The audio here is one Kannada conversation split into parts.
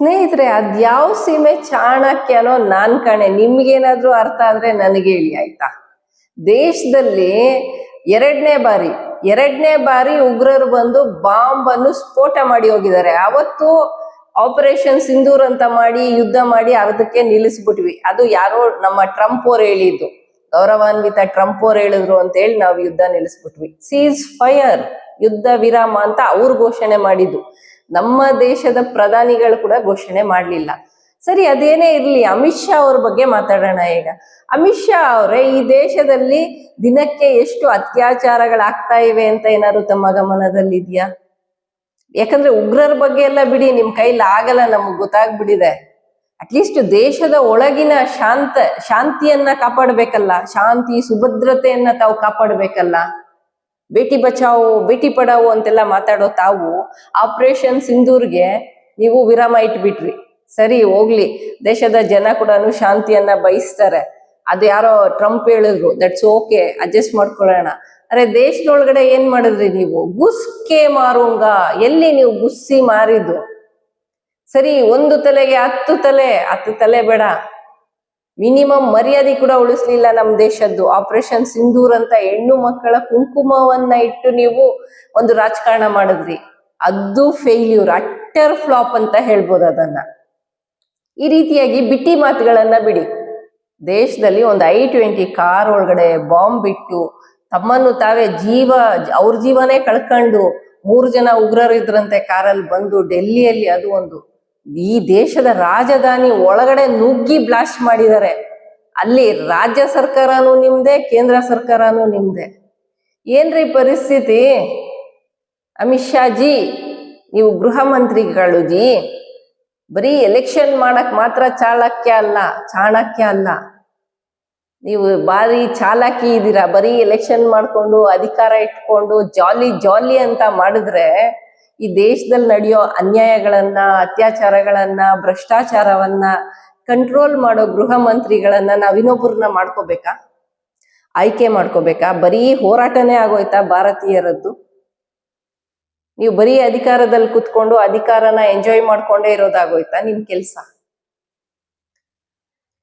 ಸ್ನೇಹಿತರೆ, ಅದ್ಯಾವ ಸೀಮೆ ಚಾಣಕ್ಯನೋ ನಾನ್ ಕಾಣೆ. ನಿಮ್ಗೇನಾದ್ರೂ ಅರ್ಥ ಆದ್ರೆ ನನಗೆ ಹೇಳಿ, ಆಯ್ತಾ? ದೇಶದಲ್ಲಿ ಎರಡನೇ ಬಾರಿ ಎರಡನೇ ಬಾರಿ ಉಗ್ರರು ಬಂದು ಬಾಂಬ್ ಅನ್ನು ಸ್ಫೋಟ ಮಾಡಿ ಹೋಗಿದ್ದಾರೆ. ಅವತ್ತು ಆಪರೇಷನ್ ಸಿಂಧೂರ್ ಅಂತ ಮಾಡಿ, ಯುದ್ಧ ಮಾಡಿ ಅರ್ಧಕ್ಕೆ ನಿಲ್ಲಿಸ್ಬಿಟ್ವಿ. ಅದು ಯಾರೋ ನಮ್ಮ ಟ್ರಂಪ್ ಅವ್ರು ಹೇಳಿದ್ದು. ಗೌರವಾನ್ವಿತ ಟ್ರಂಪ್ ಅವ್ರು ಹೇಳಿದ್ರು ಅಂತ ಹೇಳಿ ನಾವು ಯುದ್ಧ ನಿಲ್ಲಿಸ್ಬಿಟ್ವಿ. ಸೀಸ್ ಫೈರ್ ಯುದ್ಧ ವಿರಾಮ ಅಂತ ಅವ್ರು ಘೋಷಣೆ ಮಾಡಿದ್ದು. ನಮ್ಮ ದೇಶದ ಪ್ರಧಾನಿಗಳು ಕೂಡ ಘೋಷಣೆ ಮಾಡಲಿಲ್ಲ. ಸರಿ, ಅದೇನೇ ಇರಲಿ, ಅಮಿತ್ ಶಾ ಅವ್ರ ಬಗ್ಗೆ ಮಾತಾಡೋಣ ಈಗ. ಅಮಿತ್ ಶಾ ಅವರೇ, ಈ ದೇಶದಲ್ಲಿ ದಿನಕ್ಕೆ ಎಷ್ಟು ಅತ್ಯಾಚಾರಗಳಾಗ್ತಾ ಇವೆ ಅಂತ ಏನಾದ್ರು ತಮ್ಮ ಗಮನದಲ್ಲಿದ್ಯಾ? ಯಾಕಂದ್ರೆ ಉಗ್ರರ ಬಗ್ಗೆ ಎಲ್ಲ ಬಿಡಿ, ನಿಮ್ ಕೈಲಿ ಆಗಲ್ಲ, ನಮಗ್ ಗೊತ್ತಾಗ್ಬಿಟ್ಟಿದೆ ಅಟ್ಲೀಸ್ಟ್ ದೇಶದ ಒಳಗಿನ ಶಾಂತ, ಶಾಂತಿಯನ್ನ ಕಾಪಾಡ್ಬೇಕಲ್ಲ, ಶಾಂತಿ, ಸುಭದ್ರತೆಯನ್ನ ತಾವು ಕಾಪಾಡ್ಬೇಕಲ್ಲ. ಬೇಟಿ ಬಚಾವು, ಬೇಟಿ ಪಡಾವೋ ಅಂತೆಲ್ಲ ಮಾತಾಡೋ ತಾವು ಆಪರೇಷನ್ ಸಿಂಧೂರ್ಗೆ ನೀವು ವಿರಾಮ ಇಟ್ಬಿಟ್ರಿ. ಸರಿ, ಹೋಗ್ಲಿ. ದೇಶದ ಜನ ಕೂಡ ಶಾಂತಿಯನ್ನ ಬಯಸ್ತಾರೆ. ಅದು ಯಾರೋ ಟ್ರಂಪ್ ಹೇಳಿದ್ರು. ದಟ್ಸ್ ಓಕೆ ಅಡ್ಜಸ್ಟ್ ಮಾಡ್ಕೊಳ್ಳೋಣ. ಅರೆ, ದೇಶದೊಳಗಡೆ ಏನ್ ಮಾಡಿದ್ರಿ ನೀವು? ಗುಸ್ಕೆ ಮಾರುಂಗ. ಎಲ್ಲಿ ನೀವು ಗುಸ್ಸಿ ಮಾರಿದ್ದು? ಸರಿ, ಒಂದು ತಲೆಗೆ ಹತ್ತು ತಲೆ. ಹತ್ತು ತಲೆ ಬೇಡ. ಮಿನಿಮಮ್ ಮರ್ಯಾದೆ ಕೂಡ ಉಳಿಸ್ಲಿಲ್ಲ ನಮ್ಮ ದೇಶದ್ದು. ಆಪರೇಷನ್ ಸಿಂಧೂರ್ ಅಂತ ಹೆಣ್ಣು ಮಕ್ಕಳ ಕುಂಕುಮವನ್ನ ಇಟ್ಟು ನೀವು ಒಂದು ರಾಜಕಾರಣ ಮಾಡಿದ್ರಿ. ಅದು ಫೇಲ್ಯೂರ್ ಅಟ್ಟರ್ ಫ್ಲಾಪ್ ಅಂತ ಹೇಳ್ಬೋದು ಅದನ್ನ. ಈ ರೀತಿಯಾಗಿ ಬಿಟ್ಟಿ ಮಾತುಗಳನ್ನ ಬಿಡಿ. ದೇಶದಲ್ಲಿ ಒಂದು ಐ ಟ್ವೆಂಟಿ ಕಾರ್ ಒಳಗಡೆ ಬಾಂಬ್ ಬಿಟ್ಟು ತಮ್ಮನ್ನು ತಾವೇ ಜೀವ, ಅವ್ರ ಜೀವನೇ ಕಳ್ಕೊಂಡು ಮೂರು ಜನ ಉಗ್ರರು ಇದ್ರಂತೆ ಕಾರಲ್ಲಿ ಬಂದು, ಡೆಲ್ಲಿಯಲ್ಲಿ ಅದು ಒಂದು ಈ ದೇಶದ ರಾಜಧಾನಿ ಒಳಗಡೆ ನುಗ್ಗಿ ಬ್ಲಾಸ್ಟ್ ಮಾಡಿದ್ದಾರೆ. ಅಲ್ಲಿ ರಾಜ್ಯ ಸರ್ಕಾರನೂ ನಿಮ್ದೆ, ಕೇಂದ್ರ ಸರ್ಕಾರನೂ ನಿಮ್ದೆ. ಏನ್ರಿ ಪರಿಸ್ಥಿತಿ? ಅಮಿತ್ ಶಾ ಜಿ, ನೀವು ಗೃಹ ಮಂತ್ರಿಗಳು ಜಿ, ಬರೀ ಎಲೆಕ್ಷನ್ ಮಾಡಕ್ ಮಾತ್ರ ಚಾಲಕ್ಯ ಅಲ್ಲ, ಚಾಣಕ್ಯ ಅಲ್ಲ. ನೀವು ಬಾರಿ ಚಾಲಕಿ ಇದ್ದೀರಾ, ಬರೀ ಎಲೆಕ್ಷನ್ ಮಾಡ್ಕೊಂಡು ಅಧಿಕಾರ ಇಟ್ಕೊಂಡು, ಜಾಲಿ ಜಾಲಿ ಅಂತ ಮಾಡಿದ್ರೆ ಈ ದೇಶದಲ್ಲಿ ನಡೆಯೋ ಅನ್ಯಾಯಗಳನ್ನ, ಅತ್ಯಾಚಾರಗಳನ್ನ, ಭ್ರಷ್ಟಾಚಾರವನ್ನ ಕಂಟ್ರೋಲ್ ಮಾಡೋ ಗೃಹ ಮಂತ್ರಿಗಳನ್ನ ನಾವ್ ಇನ್ನೊಬ್ಬರನ್ನ ಮಾಡ್ಕೋಬೇಕಾ? ಆಯ್ಕೆ ಮಾಡ್ಕೋಬೇಕಾ? ಬರೀ ಹೋರಾಟನೇ ಆಗೋಯ್ತಾ ಭಾರತೀಯರದ್ದು? ನೀವು ಬರೀ ಅಧಿಕಾರದಲ್ಲಿ ಕುತ್ಕೊಂಡು ಅಧಿಕಾರನ ಎಂಜಾಯ್ ಮಾಡ್ಕೊಂಡೇ ಇರೋದಾಗೋಯ್ತಾ ನಿಮ್ ಕೆಲ್ಸ?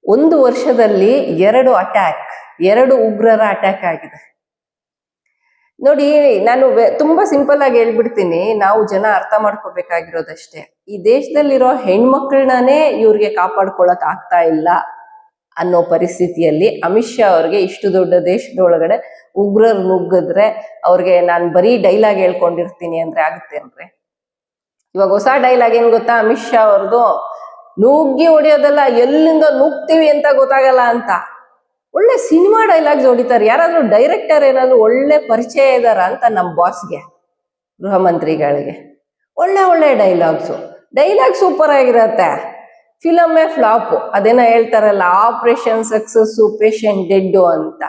ಒಂದು ವರ್ಷದಲ್ಲಿ ಎರಡು ಅಟ್ಯಾಕ್ ಎರಡು ಉಗ್ರರ ಅಟ್ಯಾಕ್ ಆಗಿದೆ. ನೋಡಿ, ನಾನು ತುಂಬಾ ಸಿಂಪಲ್ ಆಗಿ ಹೇಳ್ಬಿಡ್ತೀನಿ. ನಾವು ಜನ ಅರ್ಥ ಮಾಡ್ಕೋಬೇಕಾಗಿರೋದಷ್ಟೇ. ಈ ದೇಶದಲ್ಲಿರೋ ಹೆಣ್ಮಕ್ಳನ್ನೇ ಇವ್ರಿಗೆ ಕಾಪಾಡ್ಕೊಳಕ್ ಆಗ್ತಾ ಇಲ್ಲ ಅನ್ನೋ ಪರಿಸ್ಥಿತಿಯಲ್ಲಿ ಅಮಿತ್ ಶಾ ಅವ್ರಿಗೆ ಇಷ್ಟು ದೊಡ್ಡ ದೇಶದೊಳಗಡೆ ಉಗ್ರರು ನುಗ್ಗಿದ್ರೆ ಅವ್ರಿಗೆ ನಾನು ಬರೀ ಡೈಲಾಗ್ ಹೇಳ್ಕೊಂಡಿರ್ತೀನಿ ಅಂದ್ರೆ ಆಗುತ್ತೆ ಅಂದ್ರೆ. ಇವಾಗ ಹೊಸ ಡೈಲಾಗ್ ಏನ್ ಗೊತ್ತಾ ಅಮಿತ್ ಶಾ ಅವ್ರದ್ದು ನುಗ್ಗಿ ಹೊಡಿಯೋದಲ್ಲ, ಎಲ್ಲಿಂದ ನುಗ್ತೀವಿ ಅಂತ ಗೊತ್ತಾಗಲ್ಲ ಅಂತ. ಒಳ್ಳೆ ಸಿನಿಮಾ ಡೈಲಾಗ್ಸ್ ಹೊಡಿತಾರೆ. ಯಾರಾದರೂ ಡೈರೆಕ್ಟರ್ ಏನಾದರೂ ಒಳ್ಳೆ ಪರಿಚಯ ಇದಾರ ಅಂತ ನಮ್ಮ ಬಾಸ್ಗೆ, ಗೃಹ ಮಂತ್ರಿಗಳಿಗೆ. ಒಳ್ಳೆ ಒಳ್ಳೆ ಡೈಲಾಗ್ಸು. ಡೈಲಾಗ್ ಸೂಪರ್ ಆಗಿರತ್ತೆ. ಫಿಲಮೇ ಫ್ಲಾಪು. ಅದೇನೋ ಹೇಳ್ತಾರಲ್ಲ, ಆಪರೇಷನ್ ಸಕ್ಸಸ್ಸು ಪೇಷಂಟ್ ಡೆಡ್ಡು ಅಂತ.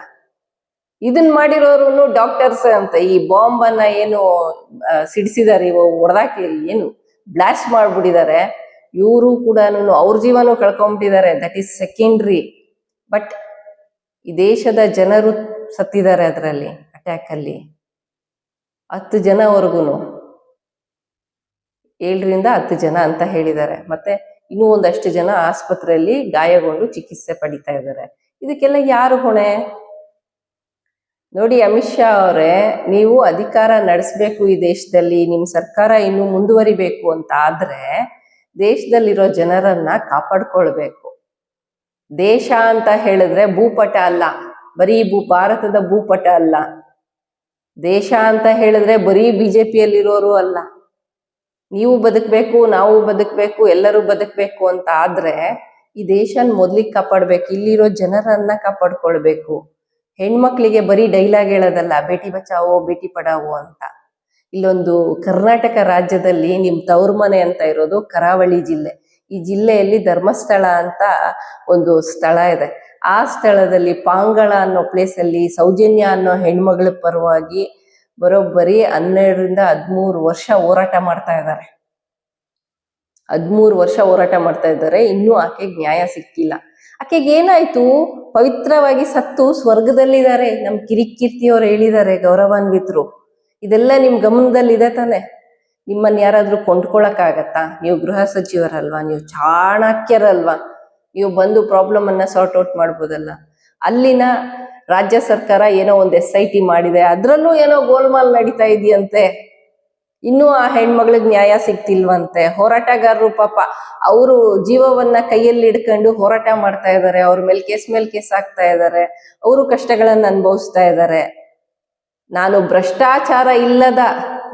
ಇದನ್ನ ಮಾಡಿರೋರು ಡಾಕ್ಟರ್ಸ್ ಅಂತ. ಈ ಬಾಂಬನ್ನ ಏನು ಸಿಡಿಸಿದ್ದಾರೆ ಇವು ಹೊಡೆದಾಕಿ ಏನು ಬ್ಲಾಸ್ಟ್ ಮಾಡ್ಬಿಟ್ಟಿದ್ದಾರೆ ಇವರು ಕೂಡ ಅವ್ರ ಜೀವನೂ ಕಳ್ಕೊಂಬಿಟ್ಟಿದ್ದಾರೆ ದಟ್ ಈಸ್ ಸೆಕೆಂಡ್ರಿ ಬಟ್ ಈ ದೇಶದ ಜನರು ಸತ್ತಿದ್ದಾರೆ ಅದರಲ್ಲಿ ಅಟ್ಯಾಕ್ ಅಲ್ಲಿ. ಹತ್ತು ಜನವರೆಗೂ ಏಳರಿಂದ ಹತ್ತು ಜನ ಅಂತ ಹೇಳಿದ್ದಾರೆ. ಮತ್ತೆ ಇನ್ನೂ ಒಂದಷ್ಟು ಜನ ಆಸ್ಪತ್ರೆಯಲ್ಲಿ ಗಾಯಗೊಂಡು ಚಿಕಿತ್ಸೆ ಪಡಿತಾ ಇದ್ದಾರೆ. ಇದಕ್ಕೆಲ್ಲ ಯಾರು ಹೊಣೆ? ನೋಡಿ, ಅಮಿತ್ ಶಾ ಅವರೇ, ನೀವು ಅಧಿಕಾರ ನಡೆಸಬೇಕು ಈ ದೇಶದಲ್ಲಿ ನಿಮ್ಮ ಸರ್ಕಾರ ಇನ್ನು ಮುಂದುವರಿಬೇಕು ಅಂತ ಆದ್ರೆ ದೇಶದಲ್ಲಿರೋ ಜನರನ್ನ ಕಾಪಾಡ್ಕೊಳ್ಬೇಕು. ದೇಶ ಅಂತ ಹೇಳಿದ್ರೆ ಭೂಪಟ ಅಲ್ಲ. ಬರೀ ಭೂ, ಭಾರತದ ಭೂಪಟ ಅಲ್ಲ. ದೇಶ ಅಂತ ಹೇಳಿದ್ರೆ ಬರೀ ಬಿಜೆಪಿಯಲ್ಲಿರೋರು ಅಲ್ಲ. ನೀವು ಬದುಕಬೇಕು, ನಾವು ಬದುಕಬೇಕು, ಎಲ್ಲರೂ ಬದುಕಬೇಕು ಅಂತ ಆದ್ರೆ ಈ ದೇಶನ ಮೊದ್ಲಿಗೆ ಕಾಪಾಡ್ಬೇಕು, ಇಲ್ಲಿರೋ ಜನರನ್ನ ಕಾಪಾಡ್ಕೊಳ್ಬೇಕು. ಹೆಣ್ಮಕ್ಳಿಗೆ ಬರೀ ಡೈಲಾಗ್ ಹೇಳೋದಲ್ಲ, ಬೇಟಿ ಬಚಾವೋ, ಬೇಟಿ ಪಡಾವೋ ಅಂತ. ಇಲ್ಲೊಂದು ಕರ್ನಾಟಕ ರಾಜ್ಯದಲ್ಲಿ ನಿಮ್ ತವ್ರ ಮನೆ ಅಂತ ಇರೋದು ಕರಾವಳಿ ಜಿಲ್ಲೆ. ಈ ಜಿಲ್ಲೆಯಲ್ಲಿ ಧರ್ಮಸ್ಥಳ ಅಂತ ಒಂದು ಸ್ಥಳ ಇದೆ. ಆ ಸ್ಥಳದಲ್ಲಿ ಪಾಂಗಳ ಅನ್ನೋ ಪ್ಲೇಸಲ್ಲಿ ಸೌಜನ್ಯ ಅನ್ನೋ ಹೆಣ್ಮಗಳ ಪರವಾಗಿ ಬರೋಬ್ಬರಿ ಹನ್ನೆರಡರಿಂದ ಹದಿಮೂರು ವರ್ಷ ಹೋರಾಟ ಮಾಡ್ತಾ ಇದ್ದಾರೆ. ಹದಿಮೂರು ವರ್ಷ ಹೋರಾಟ ಮಾಡ್ತಾ ಇದ್ದಾರೆ. ಇನ್ನೂ ಆಕೆಗೆ ನ್ಯಾಯ ಸಿಕ್ಕಿಲ್ಲ. ಆಕೆಗೆ ಏನಾಯ್ತು? ಪವಿತ್ರವಾಗಿ ಸತ್ತು ಸ್ವರ್ಗದಲ್ಲಿದ್ದಾರೆ. ನಮ್ ಕಿರಿಕೀರ್ತಿ ಅವ್ರು ಹೇಳಿದ್ದಾರೆ ಗೌರವಾನ್ವಿತರು. ಇದೆಲ್ಲ ನಿಮ್ ಗಮನದಲ್ಲಿದೆ ತಾನೆ? ನಿಮ್ಮನ್ನ ಯಾರಾದರೂ ಕೊಂಡ್ಕೊಳಕ್ಕಾಗತ್ತಾ? ನೀವು ಗೃಹ ಸಚಿವರಲ್ವಾ? ನೀವು ಚಾಣಕ್ಯರಲ್ವಾ? ನೀವು ಬಂದು ಪ್ರಾಬ್ಲಮ್ ಅನ್ನ ಸಾರ್ಟ್ ಔಟ್ ಮಾಡ್ಬೋದಲ್ಲ. ಅಲ್ಲಿನ ರಾಜ್ಯ ಸರ್ಕಾರ ಏನೋ ಒಂದು ಎಸ್ ಐ ಟಿ ಮಾಡಿದೆ. ಅದ್ರಲ್ಲೂ ಏನೋ ಗೋಲ್ಮಾಲ್ ನಡೀತಾ ಇದೆಯಂತೆ. ಇನ್ನೂ ಆ ಹೆಣ್ಮಗಳಿಗೆ ನ್ಯಾಯ ಸಿಗ್ತಿಲ್ವಂತೆ. ಹೋರಾಟಗಾರರು ಪಾಪ ಅವರು ಜೀವವನ್ನ ಕೈಯಲ್ಲಿ ಹಿಡ್ಕೊಂಡು ಹೋರಾಟ ಮಾಡ್ತಾ ಇದ್ದಾರೆ ಅವ್ರ ಮೇಲೆ ಕೇಸ್ ಮೇಲೆ ಕೇಸ್ ಆಗ್ತಾ ಇದ್ದಾರೆ ಅವರು ಕಷ್ಟಗಳನ್ನ ಅನುಭವಿಸ್ತಾ ಇದ್ದಾರೆ ನಾನು ಭ್ರಷ್ಟಾಚಾರ ಇಲ್ಲದ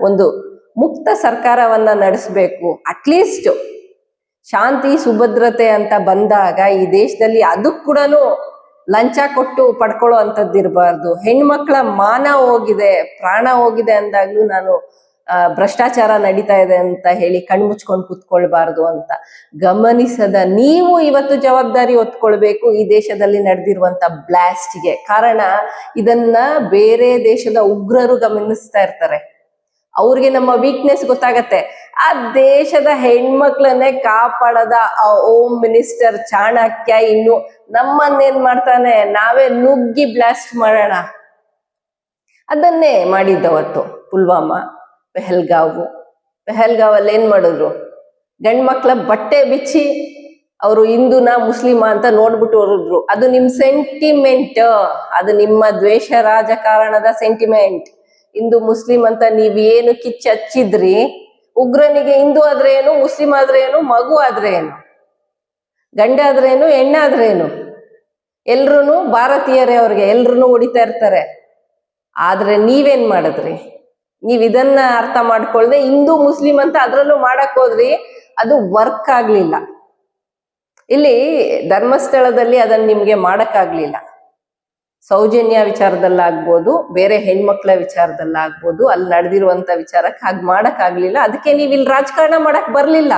ಒಂದು ಮುಕ್ತ ಸರ್ಕಾರವನ್ನ ನಡೆಸಬೇಕು. ಅಟ್ಲೀಸ್ಟ್ ಶಾಂತಿ, ಸುಭದ್ರತೆ ಅಂತ ಬಂದಾಗ ಈ ದೇಶದಲ್ಲಿ ಅದಕ್ಕೆ ಕೂಡ ಲಂಚ ಕೊಟ್ಟು ಪಡ್ಕೊಳ್ಳೋ ಅಂಥದ್ದು ಇರಬಾರ್ದು. ಹೆಣ್ಮಕ್ಳ ಮಾನ ಹೋಗಿದೆ, ಪ್ರಾಣ ಹೋಗಿದೆ ಅಂದಾಗ್ಲೂ ನಾನು ಭ್ರಷ್ಟಾಚಾರ ನಡೀತಾ ಇದೆ ಅಂತ ಹೇಳಿ ಕಣ್ಮುಚ್ಕೊಂಡು ಕುತ್ಕೊಳ್ಬಾರ್ದು ಅಂತ ಗಮನಿಸದ ನೀವು ಇವತ್ತು ಜವಾಬ್ದಾರಿ ಹೊತ್ಕೊಳ್ಬೇಕು ಈ ದೇಶದಲ್ಲಿ ನಡೆದಿರುವಂತ ಬ್ಲಾಸ್ಟ್ಗೆ ಕಾರಣ ಇದನ್ನ ಬೇರೆ ದೇಶದ ಉಗ್ರರು ಗಮನಿಸ್ತಾ ಇರ್ತಾರೆ. ಅವ್ರಿಗೆ ನಮ್ಮ ವೀಕ್ನೆಸ್ ಗೊತ್ತಾಗತ್ತೆ. ಆ ದೇಶದ ಹೆಣ್ಮಕ್ಳನ್ನೇ ಕಾಪಾಡದ ಆ ಹೋಮ್ ಮಿನಿಸ್ಟರ್ ಚಾಣಕ್ಯ ಇನ್ನು ನಮ್ಮನ್ನೇನ್ ಮಾಡ್ತಾನೆ? ನಾವೇ ನುಗ್ಗಿ ಬ್ಲಾಸ್ಟ್ ಮಾಡೋಣ. ಅದನ್ನೇ ಮಾಡಿದ್ದವತ್ತು ಪುಲ್ವಾಮಾ, ಪೆಹಲ್ಗಾವು. ಪೆಹಲ್ಗಾವಲ್ಲಿ ಏನ್ ಮಾಡಿದ್ರು? ಗಂಡ್ಮಕ್ಳ ಬಟ್ಟೆ ಬಿಚ್ಚಿ ಅವರು ಹಿಂದೂನ ಮುಸ್ಲಿಮ ಅಂತ ನೋಡ್ಬಿಟ್ಟು ಹೊರದ್ರು ಅದು ನಿಮ್ ಸೆಂಟಿಮೆಂಟ್ ಅದು ನಿಮ್ಮ ದ್ವೇಷ ರಾಜಕಾರಣದ ಸೆಂಟಿಮೆಂಟ್ ಹಿಂದೂ ಮುಸ್ಲಿಂ ಅಂತ ನೀವ್ ಏನು ಕಿಚ್ಚ ಹಚ್ಚಿದ್ರಿ ಉಗ್ರನಿಗೆ ಹಿಂದೂ ಆದ್ರೆ ಏನು ಮುಸ್ಲಿಂ ಆದ್ರೆ ಏನು ಮಗು ಆದ್ರೆ ಏನು ಗಂಡ ಆದ್ರೆ ಏನು ಹೆಣ್ಣಾದ್ರೆ ಏನು ಎಲ್ರು ಭಾರತೀಯರೇ ಅವ್ರಿಗೆ ಎಲ್ರು ಹೊಡಿತಾ ಇರ್ತಾರೆ. ಆದ್ರೆ ನೀವೇನ್ ಮಾಡಿದ್ರಿ? ನೀವ್ ಇದನ್ನ ಅರ್ಥ ಮಾಡ್ಕೊಳ್ದೆ ಹಿಂದೂ, ಮುಸ್ಲಿಂ ಅಂತ ಅದ್ರಲ್ಲೂ ಮಾಡಕ್ ಹೋದ್ರಿ, ಅದು ವರ್ಕ್ ಆಗ್ಲಿಲ್ಲ. ಇಲ್ಲಿ ಧರ್ಮಸ್ಥಳದಲ್ಲಿ ಅದನ್ನ ನಿಮ್ಗೆ ಮಾಡಕ್ಕಾಗ್ಲಿಲ್ಲ ಸೌಜನ್ಯ ವಿಚಾರದಲ್ಲಾಗ್ಬೋದು, ಬೇರೆ ಹೆಣ್ಮಕ್ಳ ವಿಚಾರದಲ್ಲಾಗ್ಬೋದು, ಅಲ್ಲಿ ನಡೆದಿರುವಂತ ವಿಚಾರಕ್ಕೆ ಹಾಗೆ ಮಾಡಕ್ಕಾಗ್ಲಿಲ್ಲ. ಅದಕ್ಕೆ ನೀವು ಇಲ್ಲಿ ರಾಜಕಾರಣ ಮಾಡಕ್ ಬರ್ಲಿಲ್ಲ.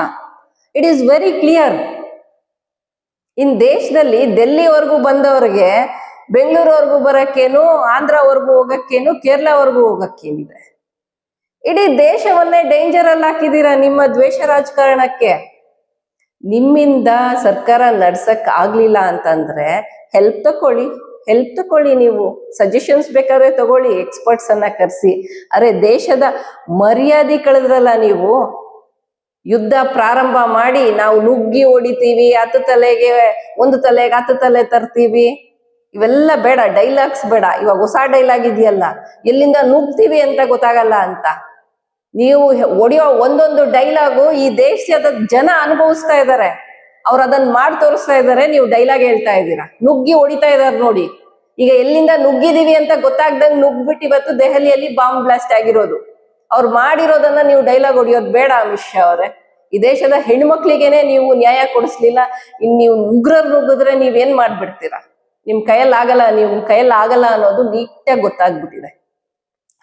It is very clear in ದೇಶದಲ್ಲಿ ಡೆಲ್ಲಿವರೆಗೂ ಬಂದವ್ರಿಗೆ, ಬೆಂಗಳೂರವರೆಗೂ ಬರಕ್ಕೇನು, ಆಂಧ್ರವರೆಗೂ ಹೋಗಕ್ಕೇನು, ಕೇರಳವರೆಗೂ ಹೋಗಕ್ಕೇನಿದೆ. ಇಡೀ ದೇಶವನ್ನೇ ಡೇಂಜರ್ ಅಲ್ಲಿ ಹಾಕಿದ್ದೀರಾ ನಿಮ್ಮ ದ್ವೇಷ ರಾಜಕಾರಣಕ್ಕೆ? ನಿಮ್ಮಿಂದ ಸರ್ಕಾರ ನಡ್ಸಕ್ ಆಗ್ಲಿಲ್ಲ ಅಂತಂದ್ರೆ ಹೆಲ್ಪ್ ತಕೊಳ್ಳಿ. ಹೆಲ್ಪ್ ತಗೊಳ್ಳಿ ನೀವು. ಸಜೆಷನ್ಸ್ ಬೇಕಾದ್ರೆ ತಗೊಳ್ಳಿ ಎಕ್ಸ್ಪರ್ಟ್ಸ್ ಅನ್ನ ಕರೆಸಿ. ಅರೆ ದೇಶದ ಮರ್ಯಾದೆ ಕಳೆದ್ರಲ್ಲ ನೀವು. ಯುದ್ಧ ಪ್ರಾರಂಭ ಮಾಡಿ, ನಾವು ನುಗ್ಗಿ ಹೊಡಿತೀವಿ, ಹತ್ತು ತಲೆಗೆ, ಒಂದು ತಲೆಗೆ ಹತ್ತು ತಲೆ ತರ್ತೀವಿ. ಇವೆಲ್ಲ ಬೇಡ ಡೈಲಾಗ್ಸ್ ಬೇಡ. ಇವಾಗ ಹೊಸ ಡೈಲಾಗ್ ಇದೆಯಲ್ಲ. ಎಲ್ಲಿಂದ ನುಗ್ತೀವಿ ಅಂತ ಗೊತ್ತಾಗಲ್ಲ ಅಂತ. ನೀವು ಒಡೆಯೋ ಒಂದೊಂದು ಡೈಲಾಗು ಈ ದೇಶದ ಜನ ಅನುಭವಿಸ್ತಾ ಇದ್ದಾರೆ. ಅವ್ರು ಅದನ್ನ ಮಾಡಿ ತೋರಿಸ್ತಾ ಇದಾರೆ, ನೀವು ಡೈಲಾಗ್ ಹೇಳ್ತಾ ಇದ್ದೀರಾ. ನುಗ್ಗಿ ಹೊಡಿತಾ ಇದಾರೆ ನೋಡಿ. ಈಗ ಎಲ್ಲಿಂದ ನುಗ್ಗಿದೀವಿ ಅಂತ ಗೊತ್ತಾಗ್ದಂಗ್ ನುಗ್ಬಿಟ್ಟು ಇವತ್ತು ದೆಹಲಿಯಲ್ಲಿ ಬಾಂಬ್ ಬ್ಲಾಸ್ಟ್ ಆಗಿರೋದು. ಅವ್ರು ಮಾಡಿರೋದನ್ನ ನೀವು ಡೈಲಾಗ್ ಹೊಡಿಯೋದು ಬೇಡ ಅಮಿತ್ ಅವರೇ. ಈ ದೇಶದ ಹೆಣ್ಮಕ್ಳಿಗೇನೆ ನೀವು ನ್ಯಾಯ ಕೊಡಿಸ್ಲಿಲ್ಲ. ಇನ್ ನೀವು ಉಗ್ರರು ನುಗ್ಗಿದ್ರೆ ನೀವೇನ್ ಮಾಡ್ಬಿಡ್ತೀರಾ? ನಿಮ್ ಕೈಯಲ್ಲಿ ಆಗಲ್ಲ ನಿಮ್ ಕೈಯಲ್ಲಿ ಆಗಲ್ಲ ಅನ್ನೋದು ನೀಟಾಗಿ ಗೊತ್ತಾಗ್ಬಿಟ್ಟಿದೆ.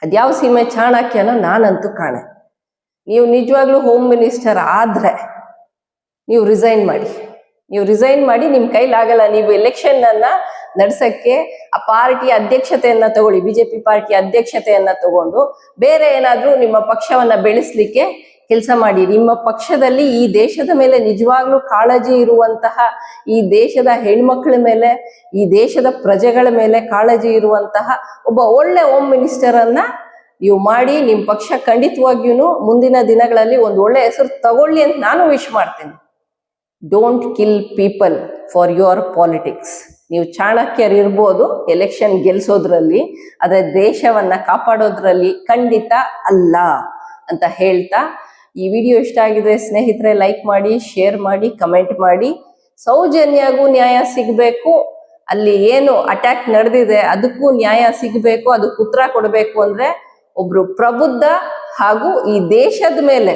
ಅದ್ಯಾವ ಸೀಮೆ ಚಾಣಾಕ್ಯನ ನಾನಂತೂ ಕಾಣೆ. ನೀವು ನಿಜವಾಗ್ಲೂ ಹೋಮ್ ಮಿನಿಸ್ಟರ್ ಆದ್ರೆ ನೀವು ರಿಸೈನ್ ಮಾಡಿ. ನೀವು ರಿಸೈನ್ ಮಾಡಿ, ನಿಮ್ ಕೈಲಾಗಲ್ಲ ನೀವು ಎಲೆಕ್ಷನ್ ಅನ್ನ ನಡ್ಸಕ್ಕೆ ಆ ಪಾರ್ಟಿ ಅಧ್ಯಕ್ಷತೆಯನ್ನ ತಗೊಳ್ಳಿ. ಬಿಜೆಪಿ ಪಾರ್ಟಿ ಅಧ್ಯಕ್ಷತೆಯನ್ನ ತಗೊಂಡು ಬೇರೆ ಏನಾದ್ರೂ ನಿಮ್ಮ ಪಕ್ಷವನ್ನ ಬೆಳೆಸ್ಲಿಕ್ಕೆ ಕೆಲಸ ಮಾಡಿ. ನಿಮ್ಮ ಪಕ್ಷದಲ್ಲಿ ಈ ದೇಶದ ಮೇಲೆ ನಿಜವಾಗ್ಲೂ ಕಾಳಜಿ ಇರುವಂತಹ, ಈ ದೇಶದ ಹೆಣ್ಮಕ್ಳ ಮೇಲೆ, ಈ ದೇಶದ ಪ್ರಜೆಗಳ ಮೇಲೆ ಕಾಳಜಿ ಇರುವಂತಹ ಒಬ್ಬ ಒಳ್ಳೆ ಹೋಮ್ ಮಿನಿಸ್ಟರ್ ಅನ್ನ ನೀವು ಮಾಡಿ, ನಿಮ್ ಪಕ್ಷ ಖಂಡಿತವಾಗಿಯೂ ಮುಂದಿನ ದಿನಗಳಲ್ಲಿ ಒಂದು ಒಳ್ಳೆ ಹೆಸರು ತಗೊಳ್ಳಿ ಅಂತ ನಾನು ವಿಶ್ ಮಾಡ್ತೀನಿ. Don't kill people for your politics ನೀವು ಚಾಣಕ್ಯರು ಇರ್ಬೋದು ಎಲೆಕ್ಷನ್ ಗೆಲ್ಸೋದ್ರಲ್ಲಿ, ಆದರೆ ದೇಶವನ್ನ ಕಾಪಾಡೋದ್ರಲ್ಲಿ ಖಂಡಿತ ಅಲ್ಲ ಅಂತ ಹೇಳ್ತಾ, ಈ ವಿಡಿಯೋ ಇಷ್ಟ ಆಗಿದೆ ಸ್ನೇಹಿತರೆ ಲೈಕ್ ಮಾಡಿ ಶೇರ್ ಮಾಡಿ ಕಮೆಂಟ್ ಮಾಡಿ. ಸೌಜನ್ಯಗೂ ನ್ಯಾಯ ಸಿಗಬೇಕು. ಅಲ್ಲಿ ಏನು ಅಟ್ಯಾಕ್ ನಡೆದಿದೆ, ಅದಕ್ಕೂ ನ್ಯಾಯ ಸಿಗಬೇಕು, ಅದಕ್ಕೆ ಉತ್ತರ ಕೊಡಬೇಕು ಅಂದ್ರೆ ಒಬ್ರು ಪ್ರಬುದ್ಧ ಹಾಗೂ ಈ ದೇಶದ ಮೇಲೆ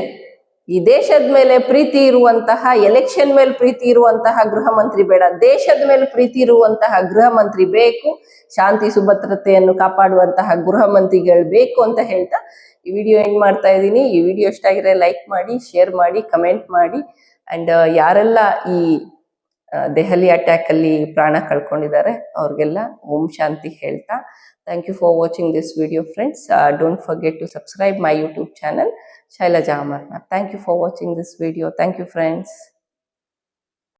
ಈ ದೇಶದ ಮೇಲೆ ಪ್ರೀತಿ ಇರುವಂತಹ ಎಲೆಕ್ಷನ್ ಮೇಲೆ ಪ್ರೀತಿ ಇರುವಂತಹ ಗೃಹ ಮಂತ್ರಿ ಬೇಡ. ದೇಶದ ಮೇಲೆ ಪ್ರೀತಿ ಇರುವಂತಹ ಗೃಹ ಮಂತ್ರಿ ಬೇಕು. ಶಾಂತಿ, ಸುಭದ್ರತೆಯನ್ನು ಕಾಪಾಡುವಂತಹ ಗೃಹ ಮಂತ್ರಿಗಳು ಬೇಕು ಅಂತ ಹೇಳ್ತಾ ಈ ವಿಡಿಯೋ ಎಂಡ್ ಮಾಡ್ತಾ ಇದ್ದೀನಿ. ಈ ವಿಡಿಯೋ ಇಷ್ಟ ಲೈಕ್ ಮಾಡಿ ಶೇರ್ ಮಾಡಿ ಕಮೆಂಟ್ ಮಾಡಿ. ಅಂಡ್ ಯಾರೆಲ್ಲ ಈ ದೆಹಲಿ ಅಟ್ಯಾಕ್ ಅಲ್ಲಿ ಪ್ರಾಣ ಕಳ್ಕೊಂಡಿದ್ದಾರೆ, ಅವ್ರಿಗೆಲ್ಲ ಓಂ ಶಾಂತಿ ಹೇಳ್ತಾ. Thank you for watching this video friends don't forget to subscribe my YouTube channel Shailaja Amarnath. Thank you for watching this video. Thank you friends.